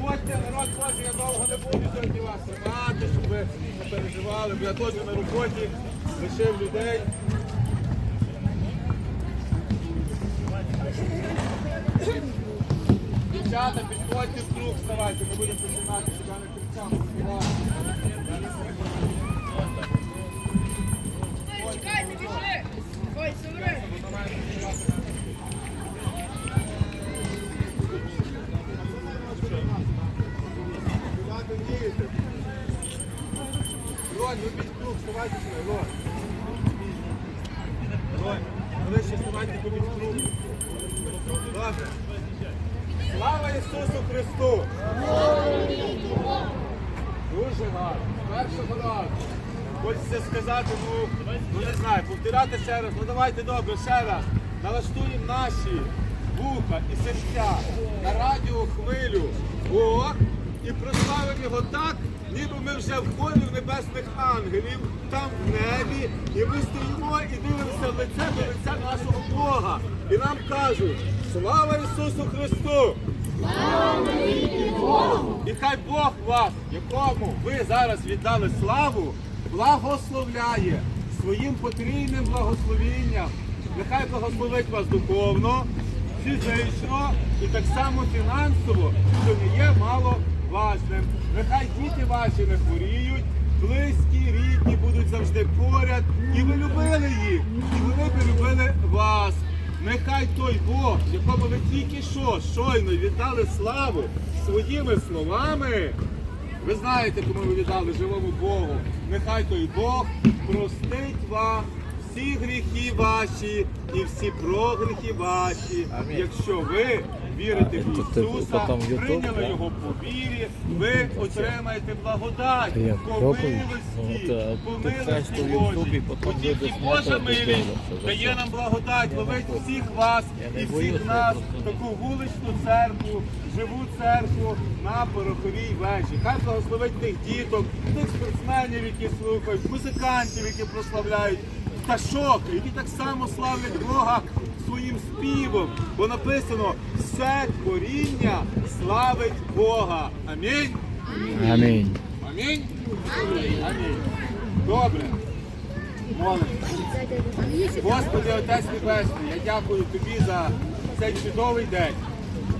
Ходьте, народ Божий, я довго не буду сьогодні вас тримати, щоб ви не переживали, бо на роботі лишив людей. Дівчата, підходьте в круг, вставайте, ми будемо починати сюди на кричам Слава Ісусу Христу! Дуже гарно. Першого разу. Хочеться сказати, ну, ну не знаю, повторяти ще раз. Ну давайте добре, ще раз. Налаштуємо наші вуха і серця на радіохвилю Бог і прославимо його так, ніби ми вже в хорі в небесних ангелів, там в небі, і ми стоїмо і дивимося лице до лиця нашого Бога. І нам кажуть, слава Ісусу Христу! І хай Бог вас, якому ви зараз віддали славу, благословляє своїм потрійним благословінням. Нехай благословить вас духовно, фізично і так само фінансово, що не є мало важним. Нехай діти ваші не хворіють, близькі, рідні будуть завжди поряд, і ви любили їх, і вони би любили вас. Нехай той Бог, якому ви тільки що щойно віддали славу своїми словами. Ви знаєте, кому ви віддали живому Богу. Нехай той Бог простить вам всі гріхи ваші і всі прогріхи ваші. Якщо ви вірите в типу, Ісуса, прийняли його по вірі, ви отримаєте благодать. Я по пробую. Ну, милості, по милості Божій. тільки Божа милість дає нам благодать, ловить всіх вас і всіх нас таку вуличну церкву, живу церкву на пороховій вежі. Хай благословить тих діток, тих спортсменів, які слухають, музикантів, які прославляють, пташок, які так само славлять Бога своїм співом. Бо написано, все творіння славить Бога. Амінь. Амінь. Амінь. Амінь. Добре. Молимося. Господи, Отець Небесний, я дякую Тобі за цей чудовий день,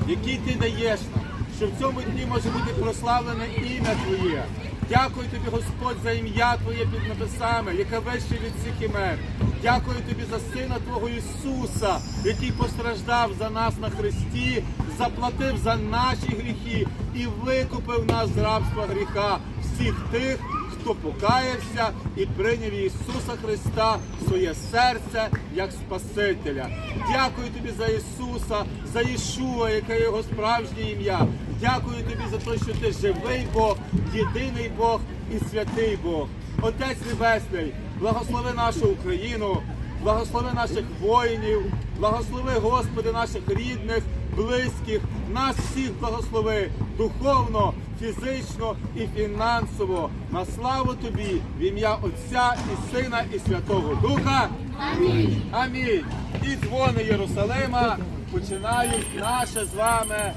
який ти даєш нам, що в цьому дні може бути прославлене ім'я Твоє. Дякую тобі, Господь, за ім'я Твоє під небесами, яке вище від всіх імен. Дякую тобі за Сина Твого Ісуса, який постраждав за нас на Христі, заплатив за наші гріхи і викупив нас з рабства гріха всіх тих, хто покаявся і прийняв Ісуса Христа в своє серце як Спасителя. Дякую тобі за Ісуса, за Ішуа, яке його справжнє ім'я. Дякую тобі за те, що ти живий Бог, єдиний Бог і святий Бог. Отець Небесний, благослови нашу Україну, благослови наших воїнів, благослови, Господи, наших рідних, близьких, нас всіх благослови духовно, фізично і фінансово. На славу тобі в ім'я Отця і Сина і Святого Духа. Амінь. Амінь. І дзвони Єрусалима починають наше з вами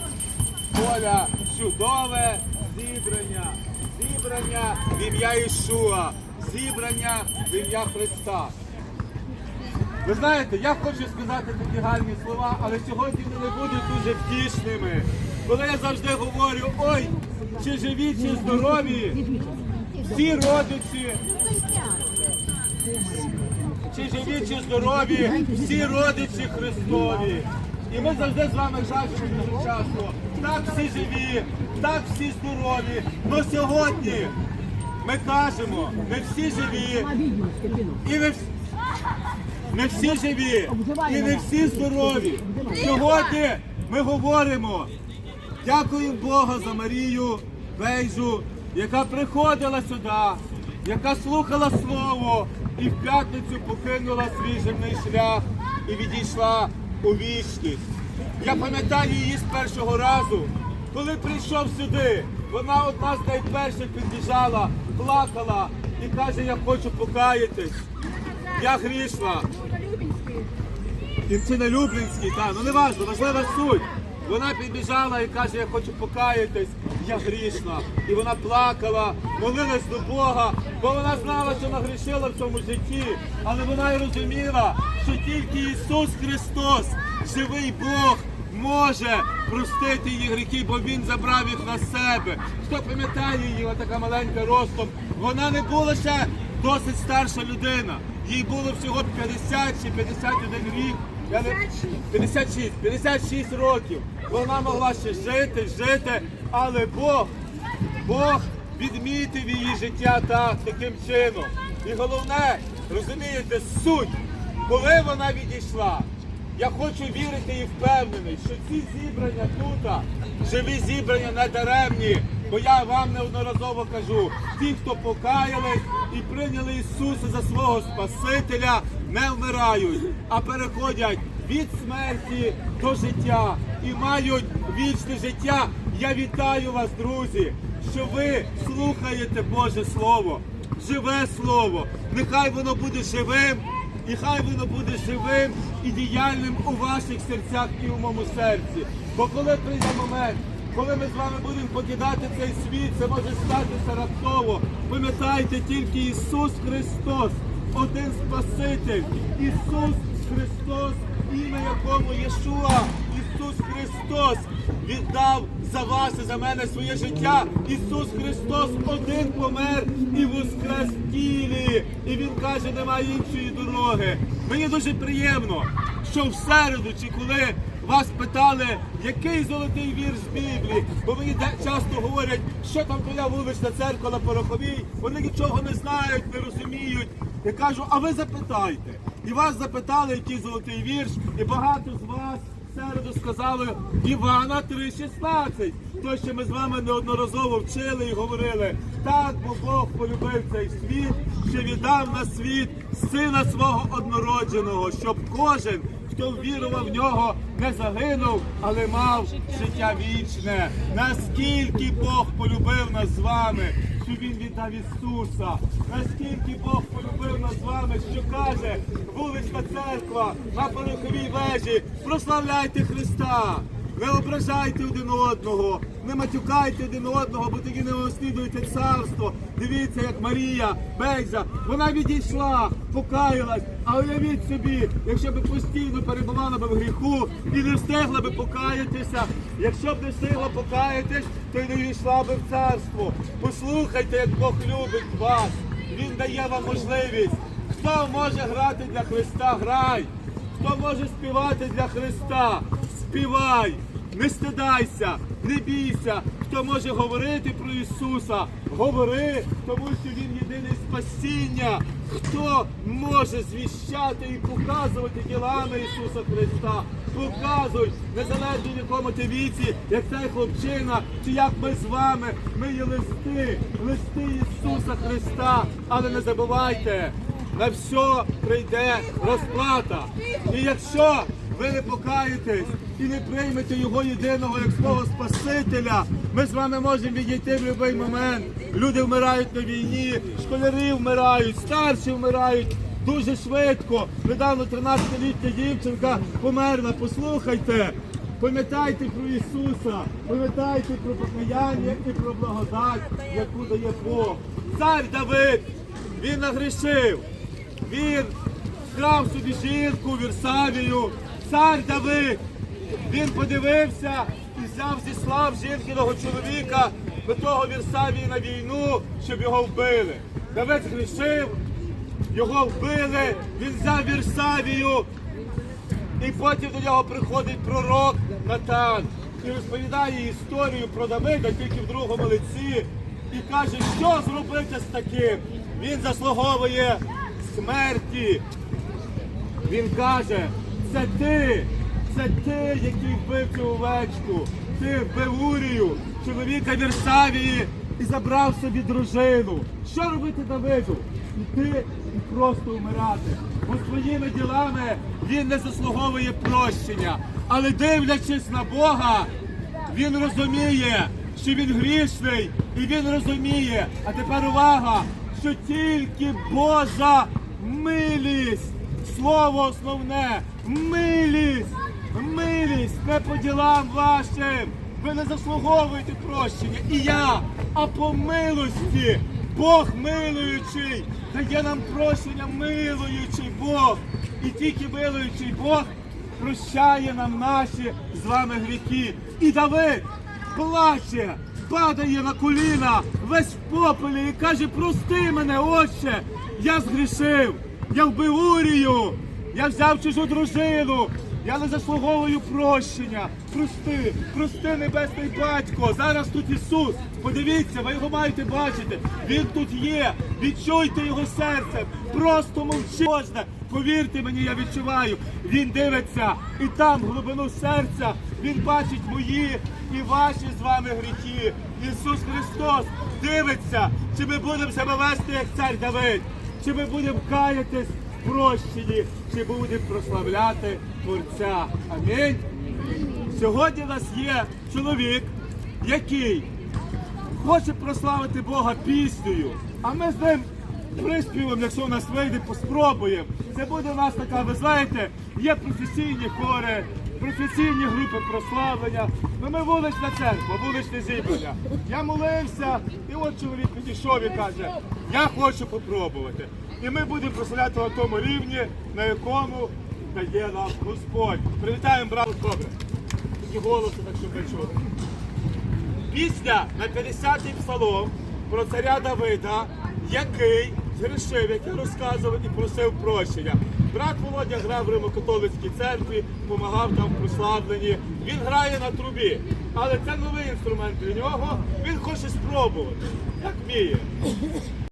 поля чудове зібрання. Зібрання в ім'я Ішуа, зібрання в ім'я Христа. Ви знаєте, я хочу сказати такі гарні слова, але сьогодні вони будуть дуже втішними. Коли я завжди говорю, ой, чи живі, чи здорові, всі родичі, чи живі, чи здорові, всі родичі Христові. І ми завжди з вами жартуємо дуже часто. Так всі живі, так всі здорові. Но сьогодні ми кажемо, ми всі живі, і ми всі. Не всі живі і не всі здорові. Сьогодні ми говоримо, дякуємо Бога за Марію Бейжу, яка приходила сюди, яка слухала слово і в п'ятницю покинула свій земний шлях і відійшла у вічність. Я пам'ятаю її з першого разу, коли прийшов сюди. Вона одна з найперших підбіжала, плакала і каже, я хочу покаятись. Я грішна. І це не Люблінський, так, ну не важливо, важлива суть. Вона підбіжала і каже, я хочу покаятись, я грішна. І вона плакала, молилась до Бога, бо вона знала, що нагрішила в цьому житті. Але вона і розуміла, що тільки Ісус Христос, живий Бог, може простити її гріхи, бо Він забрав їх на себе. Хто пам'ятає її, вона така маленька ростом, вона не була ще досить старша людина. Їй було всього 50 чи 51 рік. Я не... 56, 56 років. Вона могла ще жити, жити, але Бог, Бог відмітив її життя так, таким чином. І головне, розумієте, суть, коли вона відійшла, я хочу вірити і впевнений, що ці зібрання тут, живі зібрання не даремні. Бо я вам неодноразово кажу, ті, хто покаялись і прийняли Ісуса за свого Спасителя, не вмирають, а переходять від смерті до життя і мають вічне життя. Я вітаю вас, друзі, що ви слухаєте Боже Слово, живе Слово. Нехай воно буде живим. І хай воно буде живим і діяльним у ваших серцях і у моєму серці. Бо коли прийде момент, коли ми з вами будемо покидати цей світ, це може статися раптово. Пам'ятайте тільки Ісус Христос, один Спаситель, Ісус Христос, ім'я якому Єшуа, Ісус Христос віддав за вас і за мене своє життя. Ісус Христос один помер і воскрес тілі. І Він каже, немає іншої дороги. Мені дуже приємно, що в середу, чи коли вас питали, який золотий вірш з Біблії, бо мені часто говорять, що там твоя вулична церква на Пороховій, вони нічого не знають, не розуміють. Я кажу, а ви запитайте. І вас запитали, який золотий вірш, і багато з вас середу сказали Івана 3,16. То, що ми з вами неодноразово вчили і говорили, так, бо Бог полюбив цей світ, що віддав на світ сина свого однородженого, щоб кожен, хто вірував в нього, не загинув, але мав життя вічне. Наскільки Бог полюбив нас з вами, що Він віддав Ісуса, наскільки Бог полюбив нас з вами, що каже вулична церква на пороховій вежі, прославляйте Христа. Не ображайте один одного, не матюкайте один одного, бо тоді не наслідуєте царство. Дивіться, як Марія Бейза, вона відійшла, покаялась. А уявіть собі, якщо б постійно перебувала б в гріху і не встигла б покаятися, якщо б не встигла покаятись, то й не війшла б в царство. Послухайте, як Бог любить вас. Він дає вам можливість. Хто може грати для Христа, грай. Хто може співати для Христа, співай, не стидайся, не бійся. Хто може говорити про Ісуса, говори, тому що Він єдине спасіння. Хто може звіщати і показувати ділами Ісуса Христа? Показуй, незалежно в якому ти віці, як цей хлопчина, чи як ми з вами, ми є листи, листи Ісуса Христа. Але не забувайте, на все прийде розплата. І якщо ви не покаєтесь і не приймете його єдиного як свого Спасителя, ми з вами можемо відійти в будь-який момент. Люди вмирають на війні, школярі вмирають, старші вмирають. Дуже швидко. Недавно 13-літня дівчинка померла. Послухайте. Пам'ятайте про Ісуса, пам'ятайте про покаяння і про благодать, яку дає Бог. Цар Давид, він нагрішив. Він вкрав собі жінку Вірсавію, цар Давид. Він подивився і взяв зі слав жінкиного чоловіка до того Вірсавії на війну, щоб його вбили. Давид грішив, його вбили, він взяв Вірсавію. І потім до нього приходить пророк Натан і розповідає історію про Давида тільки в другому лиці. І каже, що зробити з таким? Він заслуговує смерті. Він каже, це ти, це ти, який вбив цю овечку. Ти вбив Урію, чоловіка Вірсавії, і забрав собі дружину. Що робити Давиду? Іти і просто вмирати. Бо своїми ділами він не заслуговує прощення. Але дивлячись на Бога, він розуміє, що він грішний, і він розуміє. А тепер увага, що тільки Божа милість слово основне милість. Милість не по ділам вашим. Ви не заслуговуєте прощення. І я, а по милості. Бог милуючий, дає нам прощення милуючий Бог. І тільки милуючий Бог прощає нам наші з вами гріхи. І Давид плаче, падає на коліна, весь в попелі і каже, прости мене, отче, я згрішив, я вбив Урію, я взяв чужу дружину, я не заслуговую прощення. Прости, прости, небесний батько. Зараз тут Ісус. Подивіться, ви його маєте бачити. Він тут є. Відчуйте його серцем. Просто мовчи. Повірте мені, я відчуваю. Він дивиться і там, глибину серця, він бачить мої і ваші з вами гріхи. Ісус Христос дивиться, чи ми будемо себе вести, як цар Давид, чи ми будемо каятись прощенні, чи будемо прославляти Творця. Амінь. Сьогодні у нас є чоловік, який хоче прославити Бога піснею, а ми з ним приспівом, якщо у нас вийде, поспробуємо. Це буде у нас така, ви знаєте, є професійні хори, професійні групи прославлення. Ну ми вулична церква, вуличне зібрання. Я молився, і от чоловік підійшов і каже, я хочу попробувати. І ми будемо прославляти на тому рівні, на якому дає нам Господь. Привітаємо брат добре. Тільки голосу, так щоб ви чули. Пісня на 50-й псалом про царя Давида, який згрішив, як я розказував, і просив прощення. Брат Володя грав в Римокатолицькій церкві, допомагав там в прославленні. Він грає на трубі, але це новий інструмент для нього. Він хоче спробувати, як вміє.